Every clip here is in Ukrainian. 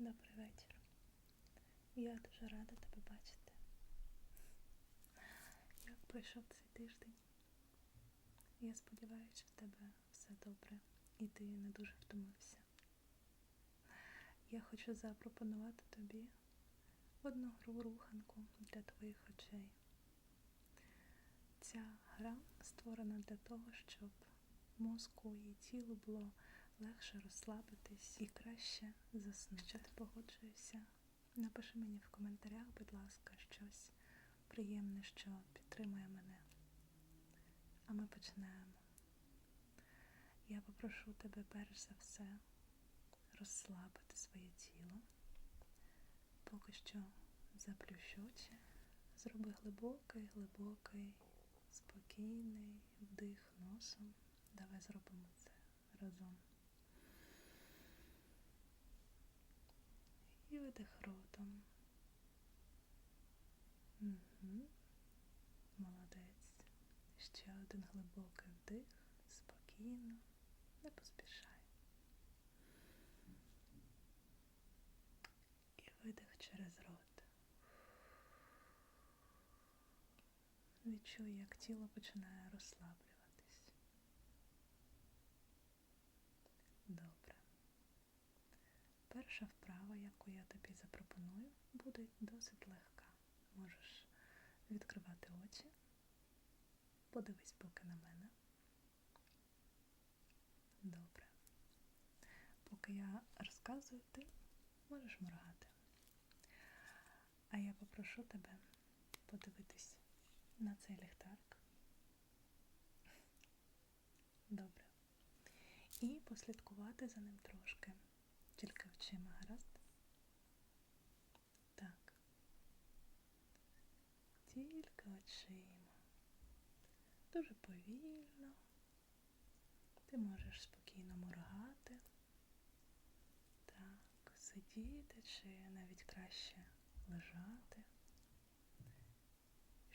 Добрий вечір. Я дуже рада тебе бачити. Як пройшов цей тиждень? Я сподіваюся, що в тебе все добре і ти не дуже втомився. Я хочу запропонувати тобі одну гру руханку для твоїх очей. Ця гра створена для того, щоб мозку і тілу було легше розслабитись і краще заснути. Чи ти погоджуєшся? Напиши мені в коментарях, будь ласка, щось приємне, що підтримує мене. А ми починаємо. Я попрошу тебе перш за все розслабити своє тіло. Поки що заплющ очі. Зроби глибокий, глибокий, спокійний вдих носом. Давай зробимо це разом. Видих ротом. Угу. Молодець. Ще один глибокий вдих, спокійно, не поспішай. І видих через рот. Відчуй, як тіло починає розслаблюватись. Добре. Перша вправа, яку я тобі запропоную, буде досить легка. Можеш відкривати очі, подивись поки на мене. Добре. Поки я розказую, ти можеш моргати. А я попрошу тебе подивитись на цей ліхтарик. Добре. І послідкувати за ним трошки. Тільки очима, гаразд? Так. Тільки очима. Дуже повільно. Ти можеш спокійно моргати. Так, сидіти чи навіть краще лежати,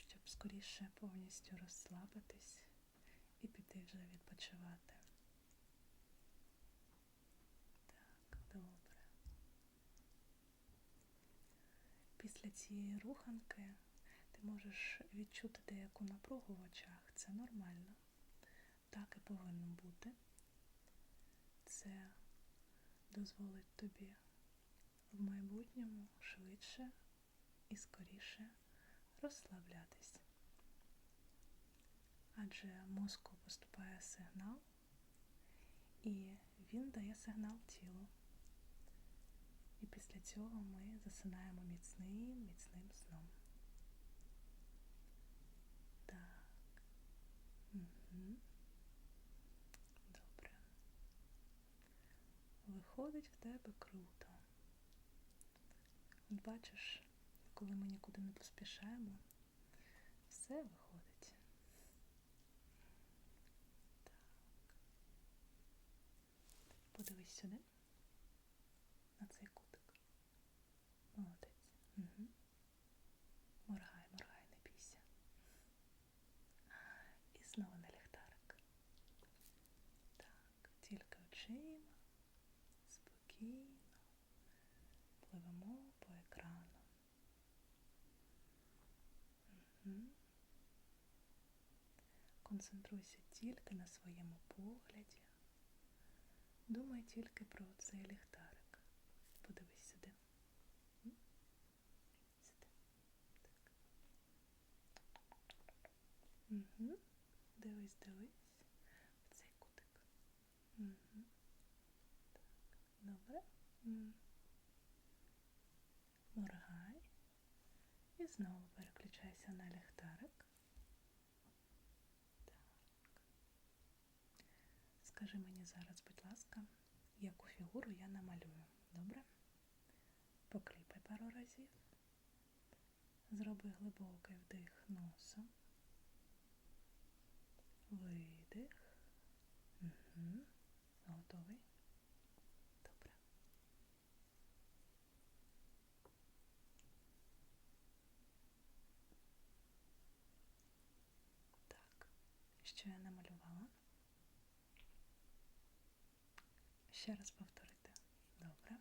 щоб скоріше повністю розслабитись і піти вже відпочивати. Так, добре. Після цієї руханки ти можеш відчути деяку напругу в очах. Це нормально. Так і повинно бути. Це дозволить тобі в майбутньому швидше і скоріше розслаблятись. Адже мозку поступає сигнал, і він дає сигнал тілу. І після цього ми засинаємо міцним, міцним сном. Так. Угу. Добре. Виходить в тебе круто. От бачиш, коли ми нікуди не поспішаємо, все виходить. Так. Подивись сюди, на цей кутик. Молодець. Угу. Моргай, моргай, не бійся. І знову на ліхтарик. Так, тільки очима, спокійно пливемо по екрану. Угу. Концентруйся тільки на своєму погляді. Думай тільки про цей ліхтарик. Подивись сюди. Сюди. Так. Угу. Дивись, дивись в цей кутик. Угу. Так. Добре. Угу. Моргай. І знову переключайся на ліхтарик. Так. Скажи мені зараз, будь ласка, яку фігуру я намалюю. Добре? Покліпай пару разів. Зроби глибокий вдих носом. Видих. Угу. Готовий? Добре. Так, що я намалювала? Ще раз повторити. Добре.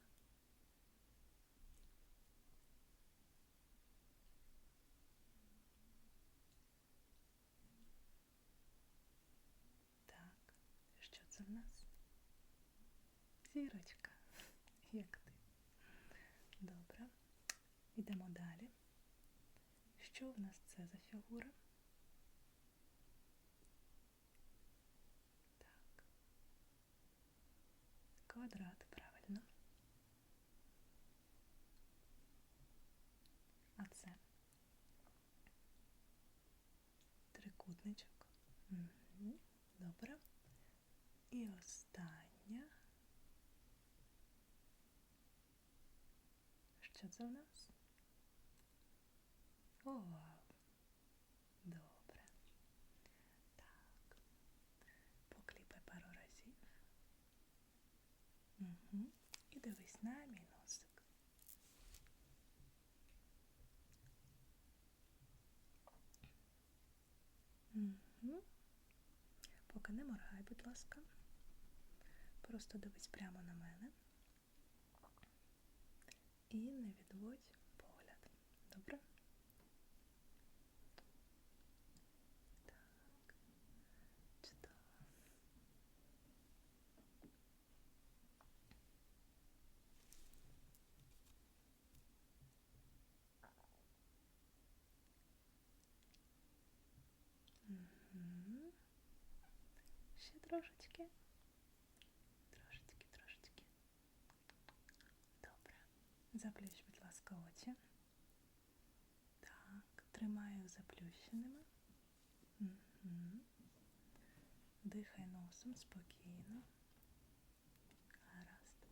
нас? Зірочка. Як ти? Добре. Йдемо далі. Що в нас це за фігура? Так. Квадрат, правильно. А це трикутничок. Добре. І остання. Що це в нас? Овал. Добре. Так. Покліпай пару разів. Угу. І дивись на мій носик. Угу. Поки не моргай, будь ласка. Просто дивись прямо на мене. І не відводь погляд. Добре? Так. Чудово. Угу. Ще трошечки. Трошечки, трошечки. Добре. Заплющ, будь ласка, очі. Так, тримаю заплющеними. Угу. Дихай носом спокійно. Гаразд.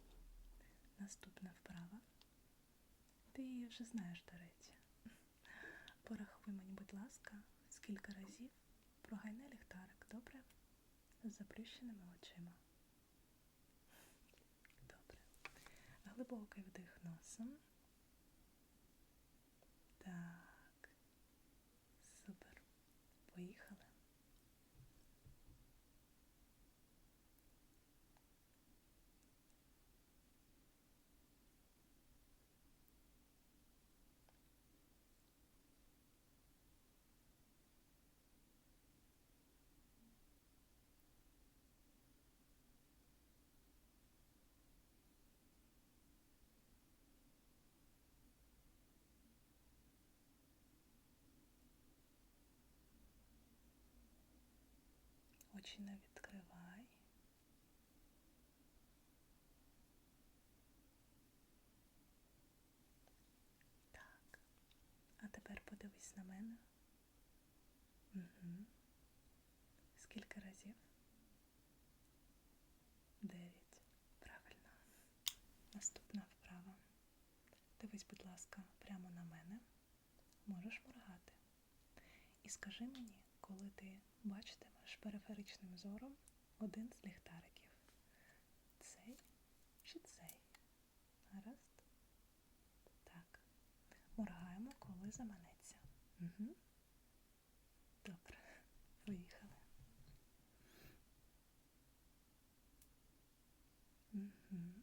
Наступна вправа. Ти її вже знаєш, до речі. Порахуй мені, будь ласка, скільки разів прогайне ліхтарик, добре? З заплющеними очима. Добре. Глибокий вдих носом. Так. Супер. Поїхали. Очі не відкривай. Так. А тепер подивись на мене. Угу. Скільки разів? Дев'ять. Правильно. Наступна вправа. Дивись, будь ласка, прямо на мене. Можеш моргати. І скажи мені, коли ти бачитимеш периферичним зором один з ліхтариків. Цей чи цей? Гаразд? Так. Моргаємо, коли заманеться. Угу. Добре. Поїхали. Угу.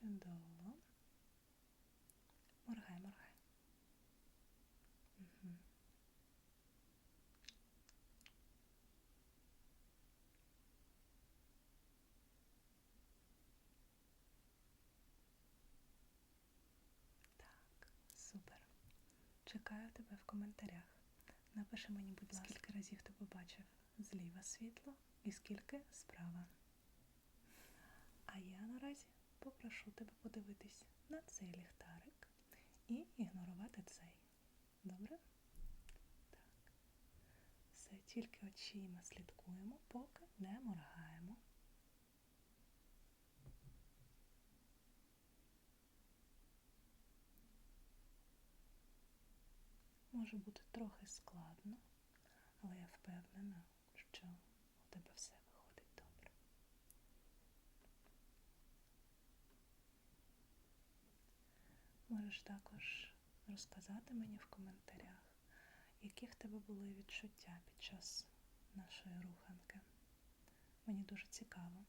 Чудово. Моргай, моргай. Угу. Так, супер. Чекаю тебе в коментарях. Напиши мені, будь ласка, скільки разів ти побачив зліва світло і скільки справа. А я наразі попрошу тебе подивитись на цей ліхтарик і ігнорувати цей. Добре? Так. Все, тільки очима слідкуємо, поки не моргаємо. може бути трохи складно, але я впевнена, що у тебе все виходить добре. Можеш також розказати мені в коментарях, які в тебе були відчуття під час нашої руханки. Мені дуже цікаво,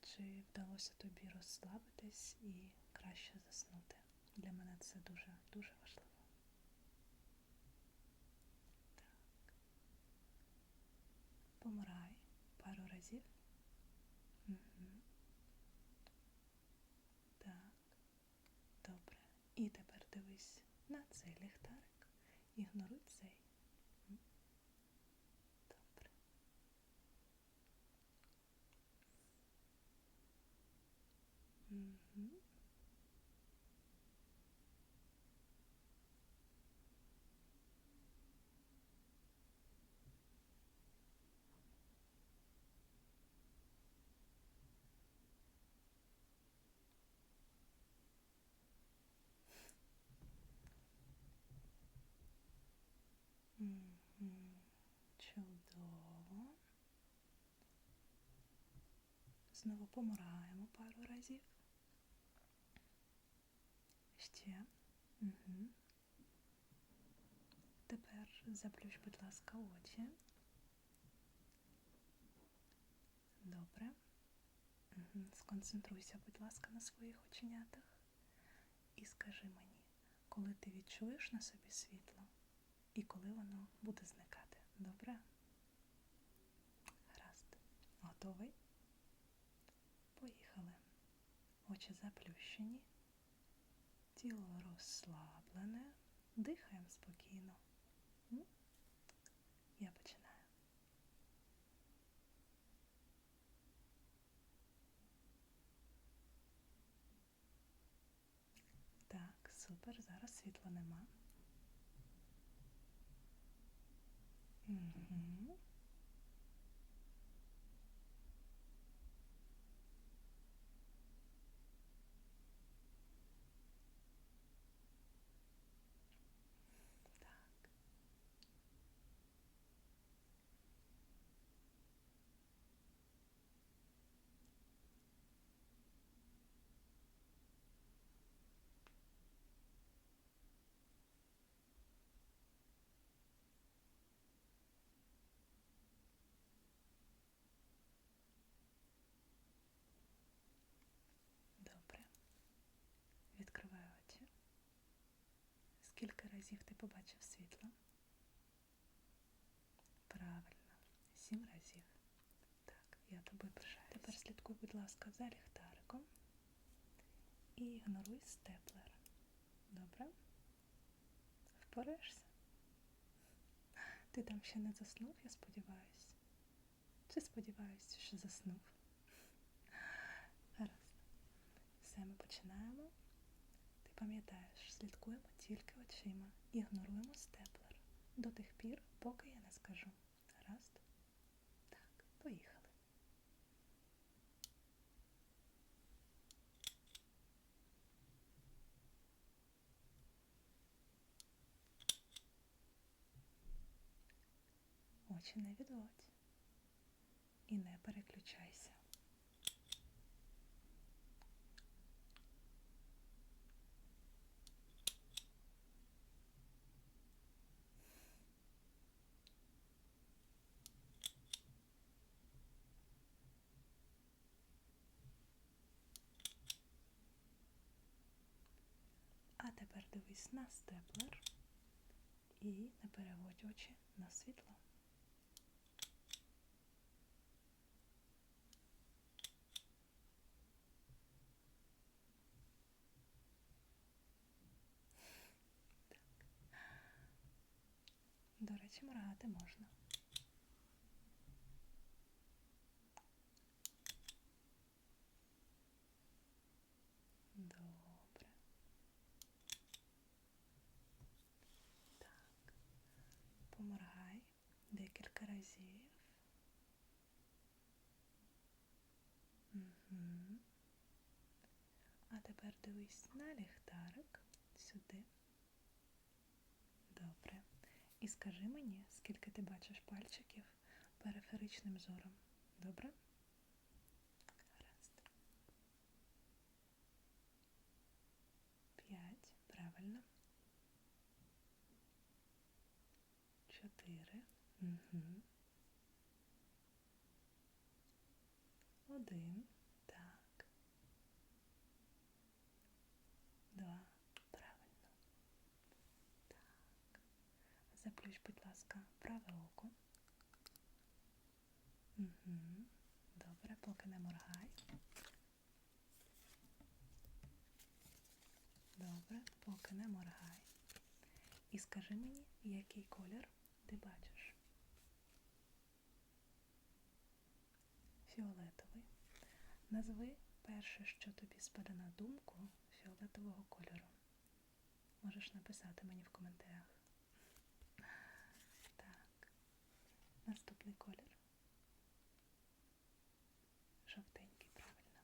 чи вдалося тобі розслабитись і краще заснути. Для мене це дуже дуже важливо. Помирай пару разів. Угу. Так. Добре. І тепер дивись на цей ліхтарик. Ігноруй цей. Добре. Угу. Мгм. Чудово. Знову помираємо пару разів. Ще. Угу. Тепер заплющ, будь ласка, очі. Добре. Угу. Сконцентруйся, будь ласка, на своїх оченятах. І скажи мені, коли ти відчуєш на собі світло і коли воно буде зникати. Добре? Гаразд. Готовий? Поїхали. Очі заплющені, тіло розслаблене, дихаємо спокійно. Я починаю. Так, супер, зараз світла нема. Угу. Так. Добре. Відкриваю очі. Скільки разів ти побачив світло? Правильно, сім разів. Так, я тобою пишаюсь. Тепер слідкуй, будь ласка, за ліхтариком і ігноруй степлер. Добре? Впораєшся? Ти там ще не заснув, я сподіваюся. Чи сподіваюся, що заснув? Гаразд. Все, ми починаємо. Пам'ятаєш, слідкуємо тільки очима, ігноруємо степлер до тих пір, поки я не скажу. Гаразд? Так, поїхали. Очі не відводь і не переключайся. А тепер дивись на степлер і не переводь очі на світло. До речі, моргати можна. Добре. Так. Поморгай декілька разів. А тепер дивись на ліхтарик сюди. Добре. І скажи мені, скільки ти бачиш пальчиків периферичним зором. Добре? Гаразд. П'ять. Правильно. Чотири. Угу. Один. Так. Два. Правильно. Так. Заплющ, будь ласка, праве око. Угу. Добре, поки не моргай. Добре, поки не моргай. І скажи мені, який колір ти бачиш? Фіолетовий. Назви перше, що тобі спаде на думку фіолетового кольору. Можеш написати мені в коментарях. Наступний колір. Жовтенький, правильно.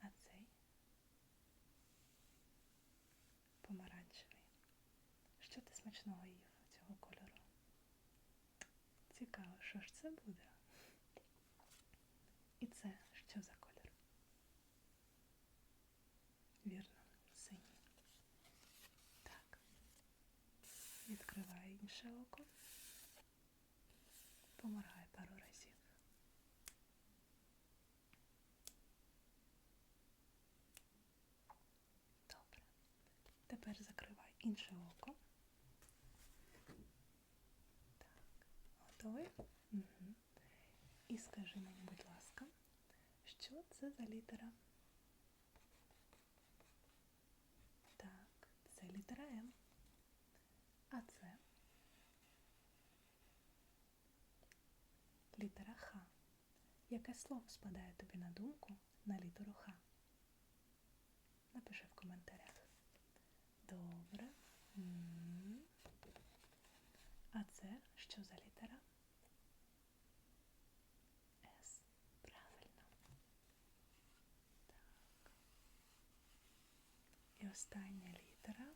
А цей помаранчевий. Що ти смачного їв цього кольору? Цікаво, що ж це буде? І це що за колір? Вірно, синій. Так. Відкривай інше око. Поморгай пару разів. Добре. Тепер закривай інше око. Так. Готовий? Угу. І скажи мені, будь ласка, що це за літера? Так, це літера М. А це літера Х. Яке слово спадає тобі на думку на літеру Х? Напиши в коментарях. Добре. А це що за літера? С. Правильно. Так. І остання літера.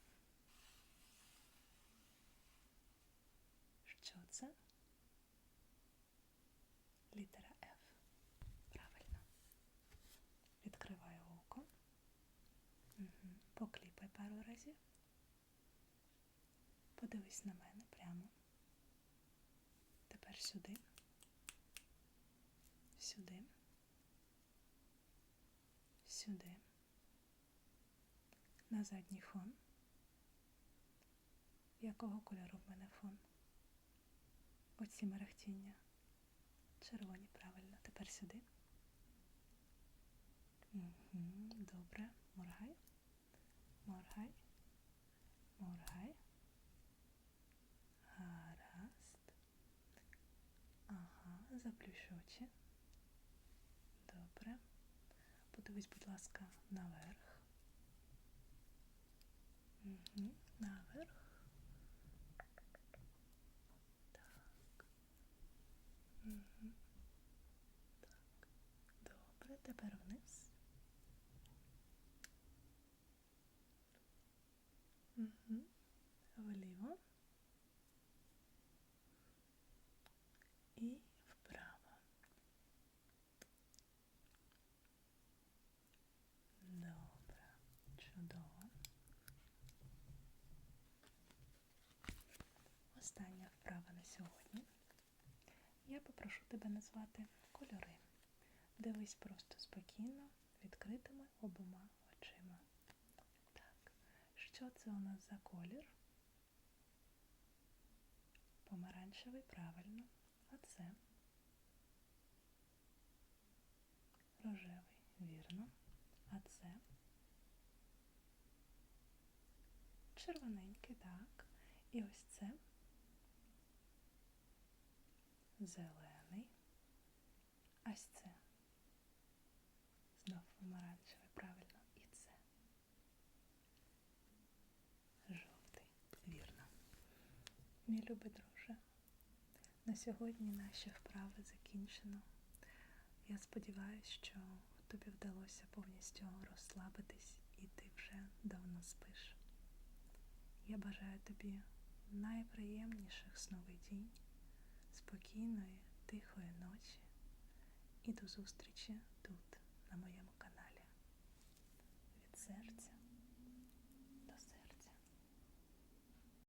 Що це? Літера F. Правильно. Відкриваю око. Угу. Пару. Подивись на мене прямо. Тепер сюди. Сюди. Сюди. На задній фон. Якого кольору в мене фон? Оці мерехтіння. Червоні, правильно. Тепер сюди. Угу, добре. Моргай. Моргай. Моргай. Гаразд. Ага, заплющу очі. Добре. Подивись, будь ласка, наверх. Угу, наверх. Так. Угу. Так. Добре, тепер вниз. Вліво. І вправо. Добре, чудово. Остання вправа на сьогодні. Я попрошу тебе назвати кольори. Дивись просто спокійно, відкритими обома очима. Що це у нас за колір? Помаранчевий, правильно. А це рожевий, вірно. А це червоненький, так. І ось це зелений. Ось це. Мій любий друже, на сьогодні наші вправи закінчено. Я сподіваюся, що тобі вдалося повністю розслабитись і ти вже давно спиш. Я бажаю тобі найприємніших сновидінь, спокійної, тихої ночі і до зустрічі тут, на моєму каналі. Від серця.